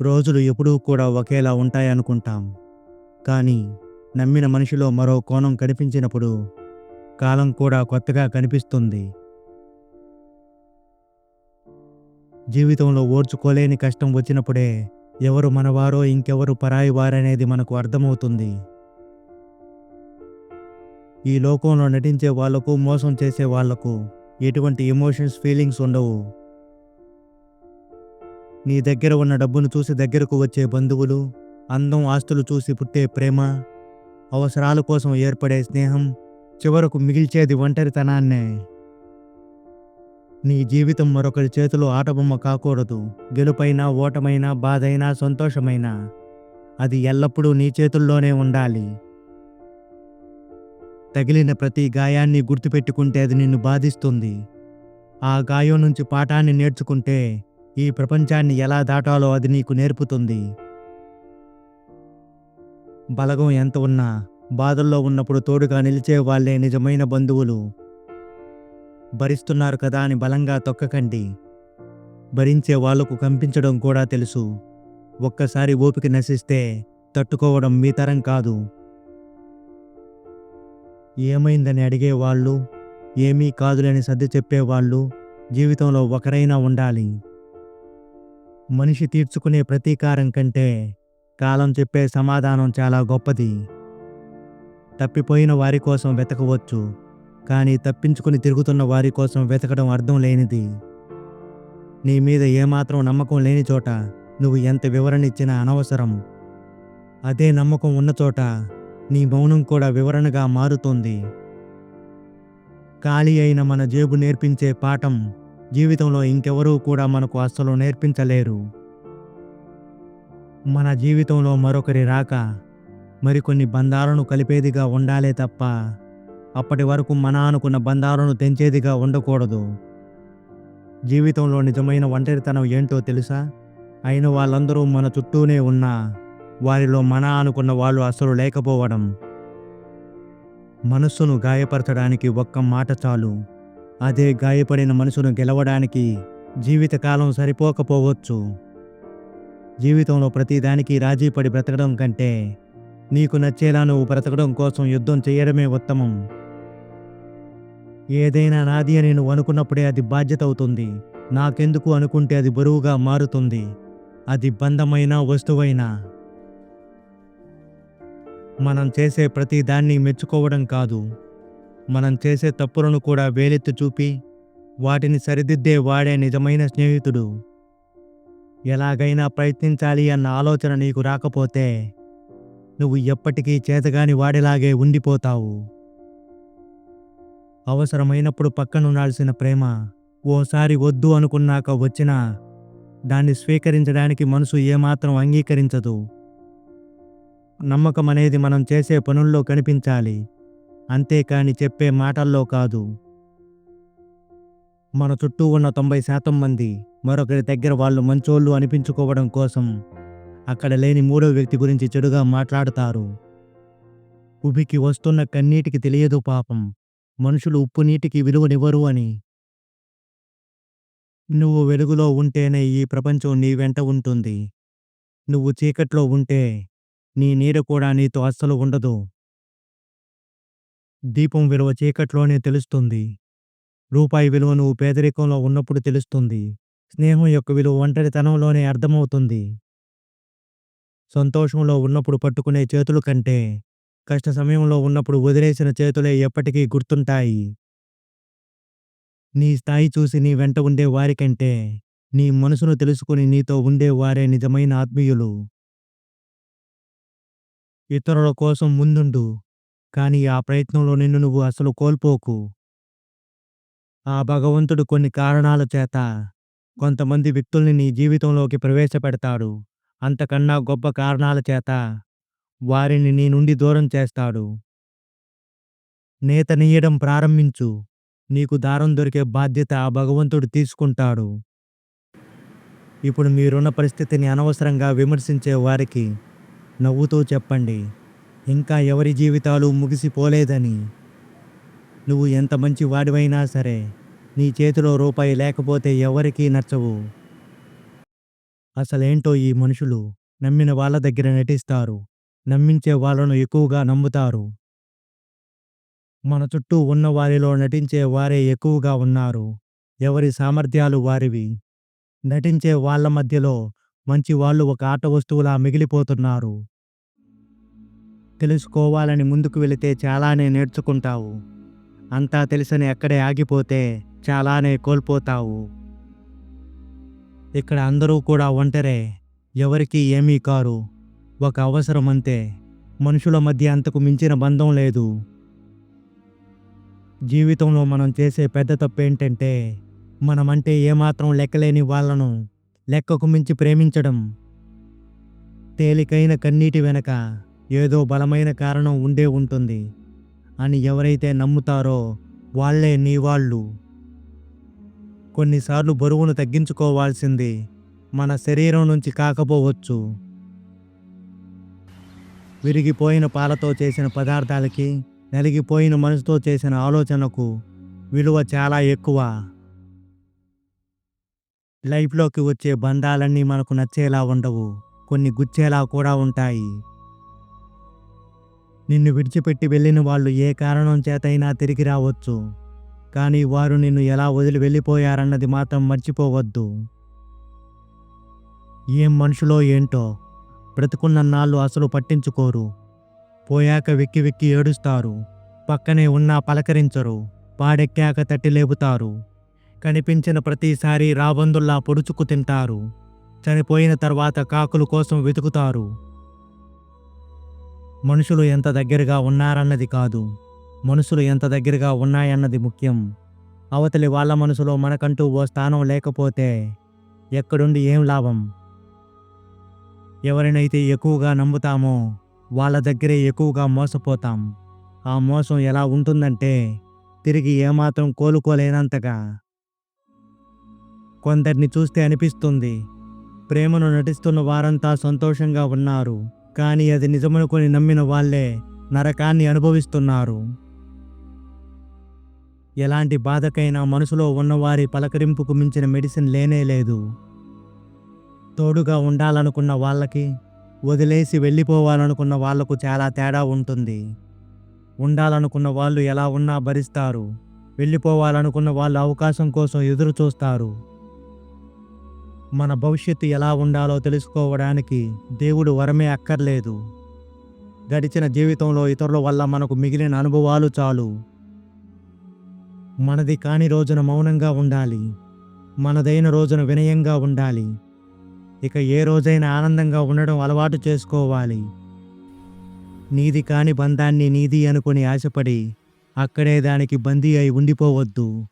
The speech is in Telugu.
రోజులు ఎప్పుడూ కూడా ఒకేలా ఉంటాయనుకుంటాం కానీ నమ్మిన మనిషిలో మరో కోణం కనిపించినప్పుడు కాలం కూడా కొత్తగా కనిపిస్తుంది. జీవితంలో ఓర్చుకోలేని కష్టం వచ్చినప్పుడే ఎవరు మనవారో ఇంకెవరు పరాయి వారనేది మనకు అర్థమవుతుంది. ఈ లోకంలో నటించే వాళ్ళకు మోసం చేసే వాళ్ళకు ఎటువంటి ఎమోషన్స్ ఫీలింగ్స్ ఉండవు. నీ దగ్గర ఉన్న డబ్బును చూసి దగ్గరకు వచ్చే బంధువులు అందం ఆస్తులు చూసి పుట్టే ప్రేమ అవసరాల కోసం ఏర్పడే స్నేహం చివరకు మిగిల్చేది ఒంటరితనాన్నే. నీ జీవితం మరొకరి చేతిలో ఆటబొమ్మ కాకూడదు. గెలుపైనా ఓటమైనా బాధైనా సంతోషమైనా అది ఎల్లప్పుడూ నీ చేతుల్లోనే ఉండాలి. తగిలిన ప్రతి గాయాన్ని గుర్తుపెట్టుకుంటే అది నిన్ను బాధిస్తుంది. ఆ గాయం నుంచి పాఠాన్ని నేర్చుకుంటే ఈ ప్రపంచాన్ని ఎలా దాటాలో అది నీకు నేర్పుతుంది. బలగం ఎంత ఉన్నా బాధల్లో ఉన్నప్పుడు తోడుగా నిలిచే వాళ్ళే నిజమైన బంధువులు. భరిస్తున్నారు కదా అని బలంగా తొక్కకండి. భరించే వాళ్ళకు కంపించడం కూడా తెలుసు. ఒక్కసారి ఓపిక నశిస్తే తట్టుకోవడం మీ తరం కాదు. ఏమైందని అడిగేవాళ్ళు ఏమీ కాదులని సర్ది చెప్పేవాళ్ళు జీవితంలో ఒకరైనా ఉండాలి. మనిషి తీర్చుకునే ప్రతీకారం కంటే కాలం చెప్పే సమాధానం చాలా గొప్పది. తప్పిపోయిన వారి కోసం వెతకవచ్చు కానీ తప్పించుకుని తిరుగుతున్న వారి కోసం వెతకడం అర్థం లేనిది. నీ మీద ఏమాత్రం నమ్మకం లేని చోట నువ్వు ఎంత వివరణ ఇచ్చినా అనవసరం. అదే నమ్మకం ఉన్న చోట నీ మౌనం కూడా వివరణగా మారుతుంది. ఖాళీ అయిన మన జేబు నేర్పించే పాఠం జీవితంలో ఇంకెవరూ కూడా మనకు అస్సలు నేర్పించలేరు. మన జీవితంలో మరొకరి రాక మరికొన్ని బంధాలను కలిపేదిగా ఉండాలే తప్ప అప్పటి వరకు మన అనుకున్న బంధాలను తెంచేదిగా ఉండకూడదు. జీవితంలో నిజమైన ఒంటరితనం ఏంటో తెలుసా? అయిన వాళ్ళందరూ మన చుట్టూనే ఉన్నా వారిలో మన అనుకున్న వాళ్ళు అసలు లేకపోవడం. మనస్సును గాయపరచడానికి ఒక్క మాట చాలు. అదే గాయపడిన మనసును గెలవడానికి జీవితకాలం సరిపోకపోవచ్చు. జీవితంలో ప్రతిదానికి రాజీపడి బ్రతకడం కంటే నీకు నచ్చేలా నువ్వు బ్రతకడం కోసం యుద్ధం చేయడమే ఉత్తమం. ఏదైనా నాది అని నువ్వు అనుకున్నప్పుడే అది బాధ్యత అవుతుంది నాకెందుకు అనుకుంటే అది బరువుగా మారుతుంది. అది బంధమైన వస్తువైనా. మనం చేసే ప్రతి దాన్ని మెచ్చుకోవడం కాదు. మనం చేసే తప్పులను కూడా వేలెత్తి చూపి వాటిని సరిదిద్దే వాడే నిజమైన స్నేహితుడు. ఎలాగైనా ప్రయత్నించాలి అన్న ఆలోచన నీకు రాకపోతే నువ్వు ఎప్పటికీ చేతగాని వాడిలాగే ఉండిపోతావు. అవసరమైనప్పుడు పక్కనుండాల్సిన ప్రేమ ఓసారి వద్దు అనుకున్నాక వచ్చినా దాన్ని స్వీకరించడానికి మనసు ఏమాత్రం అంగీకరించదు. నమ్మకం అనేది మనం చేసే పనుల్లో కనిపించాలి. అంతేకాని చెప్పే మాటల్లో కాదు. మన చుట్టూ ఉన్న తొంభై శాతం మంది మరొకరి దగ్గర వాళ్ళు మంచోళ్ళు అనిపించుకోవడం కోసం అక్కడ లేని మూడో వ్యక్తి గురించి చెడుగా మాట్లాడతారు. ఉబికి వస్తున్న కన్నీటికి తెలియదు పాపం. మనుషులు ఉప్పు నీటికి విలువనివ్వరు అని. నువ్వు వెలుగులో ఉంటేనే ఈ ప్రపంచం నీ వెంట ఉంటుంది. నువ్వు చీకట్లో ఉంటే నీ నీడ కూడా నీతో అస్సలు ఉండదు. దీపం విలువ చీకట్లోనే తెలుస్తుంది. రూపాయి విలువ నువ్వు పేదరికంలో ఉన్నప్పుడు తెలుస్తుంది. స్నేహం యొక్క విలువ ఒంటరితనంలోనే అర్థమవుతుంది. సంతోషంలో ఉన్నప్పుడు పట్టుకునే చేతులు కంటే కష్ట సమయంలో ఉన్నప్పుడు వదిలేసిన చేతులే ఎప్పటికీ గుర్తుంటాయి. నీ స్థాయి చూసి నీ వెంట ఉండే వారికంటే నీ మనసును తెలుసుకుని నీతో ఉండే వారే నిజమైన ఆత్మీయులు. ఇతరుల కోసం ముందుండు. కానీ ఆ ప్రయత్నంలో నిన్ను నువ్వు అసలు కోల్పోకు. ఆ భగవంతుడు కొన్ని కారణాల చేత కొంతమంది వ్యక్తుల్ని నీ జీవితంలోకి ప్రవేశపెడతాడు. అంతకన్నా గొప్ప కారణాల చేత వారిని నీ నుండి దూరం చేస్తాడు. నేత నీయడం ప్రారంభించు. నీకు దారం దొరికే బాధ్యత ఆ భగవంతుడు తీసుకుంటాడు. ఇప్పుడు మీరున్న పరిస్థితిని అనవసరంగా విమర్శించే వారికి నవ్వుతూ చెప్పండి. ఇంకా ఎవరి జీవితాలు ముగిసిపోలేదని. నువ్వు ఎంత మంచి వాడివైనా సరే నీ చేతిలో రూపాయి లేకపోతే ఎవరికీ నచ్చవు. అసలేంటో ఈ మనుషులు నమ్మిన వాళ్ళ దగ్గర నటిస్తారు. నమ్మించే వాళ్ళను ఎక్కువగా నమ్ముతారు. మన చుట్టూ ఉన్న వారిలో నటించే వారే ఎక్కువగా ఉన్నారు. ఎవరి సామర్థ్యాలు వారివి. నటించే వాళ్ళ మధ్యలో మంచి వాళ్ళు ఒక ఆట వస్తువులా మిగిలిపోతున్నారు. తెలుసుకోవాలని ముందుకు వెళితే చాలానే నేర్చుకుంటావు. అంతా తెలిసని అక్కడే ఆగిపోతే చాలానే కోల్పోతావు. ఇక్కడ అందరూ కూడా ఒంటరే. ఎవరికీ ఏమీ కారు. ఒక అవసరం అంతే. మనుషుల మధ్య అంతకు మించిన బంధం లేదు. జీవితంలో మనం చేసే పెద్ద తప్పు ఏంటంటే మనమంటే ఏమాత్రం లెక్కలేని వాళ్ళను లెక్కకు మించి ప్రేమించడం. తేలికైన కన్నీటి వెనక ఏదో బలమైన కారణం ఉండే ఉంటుంది అని ఎవరైతే నమ్ముతారో వాళ్ళే నీ వాళ్ళు. కొన్నిసార్లు బరువును తగ్గించుకోవాల్సింది మన శరీరం నుంచి కాకపోవచ్చు. విరిగిపోయిన పాలతో చేసిన పదార్థాలకి నలిగిపోయిన మనసుతో చేసిన ఆలోచనకు విలువ చాలా ఎక్కువ. లైఫ్లోకి వచ్చే బంధాలన్నీ మనకు నచ్చేలా ఉండవు కొన్ని గుచ్చేలా కూడా ఉంటాయి. నిన్ను విడిచిపెట్టి వెళ్ళిన వాళ్ళు ఏ కారణం చేతైనా తిరిగి రావచ్చు. కానీ వారు నిన్ను ఎలా వదిలి వెళ్ళిపోయారన్నది మాత్రం మర్చిపోవద్దు. ఏం మనుషులో ఏంటో బ్రతుకున్న నాళ్ళు అసలు పట్టించుకోరు. పోయాక వెక్కి వెక్కి ఏడుస్తారు. పక్కనే ఉన్నా పలకరించరు. పాడెక్కాక తట్టి లేపుతారు. కనిపించిన ప్రతిసారి రాబందుల్లా పొడుచుకు తింటారు. చనిపోయిన తర్వాత కాకుల కోసం వెతుకుతారు. మనుషులు ఎంత దగ్గరగా ఉన్నారన్నది కాదు. మనుషులు ఎంత దగ్గరగా ఉన్నాయన్నది ముఖ్యం. అవతలి వాళ్ళ మనసులో మనకంటూ ఓ స్థానం లేకపోతే ఎక్కడుండి ఏం లాభం? ఎవరినైతే ఎక్కువగా నమ్ముతామో వాళ్ళ దగ్గరే ఎక్కువగా మోసపోతాం. ఆ మోసం ఎలా ఉంటుందంటే తిరిగి ఏమాత్రం కోలుకోలేనంతగా. కొందరిని చూస్తే అనిపిస్తుంది ప్రేమను నటిస్తున్న వారంతా సంతోషంగా ఉన్నారు. కానీ అది నిజమనుకొని నమ్మిన వాళ్ళే నరకాన్ని అనుభవిస్తున్నారు. ఎలాంటి బాధకైనా మనసులో ఉన్నవారి పలకరింపుకు మించిన మెడిసిన్ లేనే లేదు. తోడుగా ఉండాలనుకున్న వాళ్ళకి వదిలేసి వెళ్ళిపోవాలనుకున్న వాళ్ళకు చాలా తేడా ఉంటుంది. ఉండాలనుకున్న వాళ్ళు ఎలా ఉన్నా భరిస్తారు. వెళ్ళిపోవాలనుకున్న వాళ్ళు అవకాశం కోసం ఎదురు చూస్తారు మన భవిష్యత్తు ఎలా ఉండాలో తెలుసుకోవడానికి దేవుడు వరమే అక్కర్లేదు. గడిచిన జీవితంలో ఇతరుల వల్ల మనకు మిగిలిన అనుభవాలు చాలు. మనది కాని రోజున మౌనంగా ఉండాలి. మనదైన రోజున వినయంగా ఉండాలి. ఇక ఏ రోజైనా ఆనందంగా ఉండడం అలవాటు చేసుకోవాలి. నీది కాని బంధాన్ని నీది అనుకుని ఆశపడి అక్కడే దానికి బందీ అయి ఉండిపోవద్దు.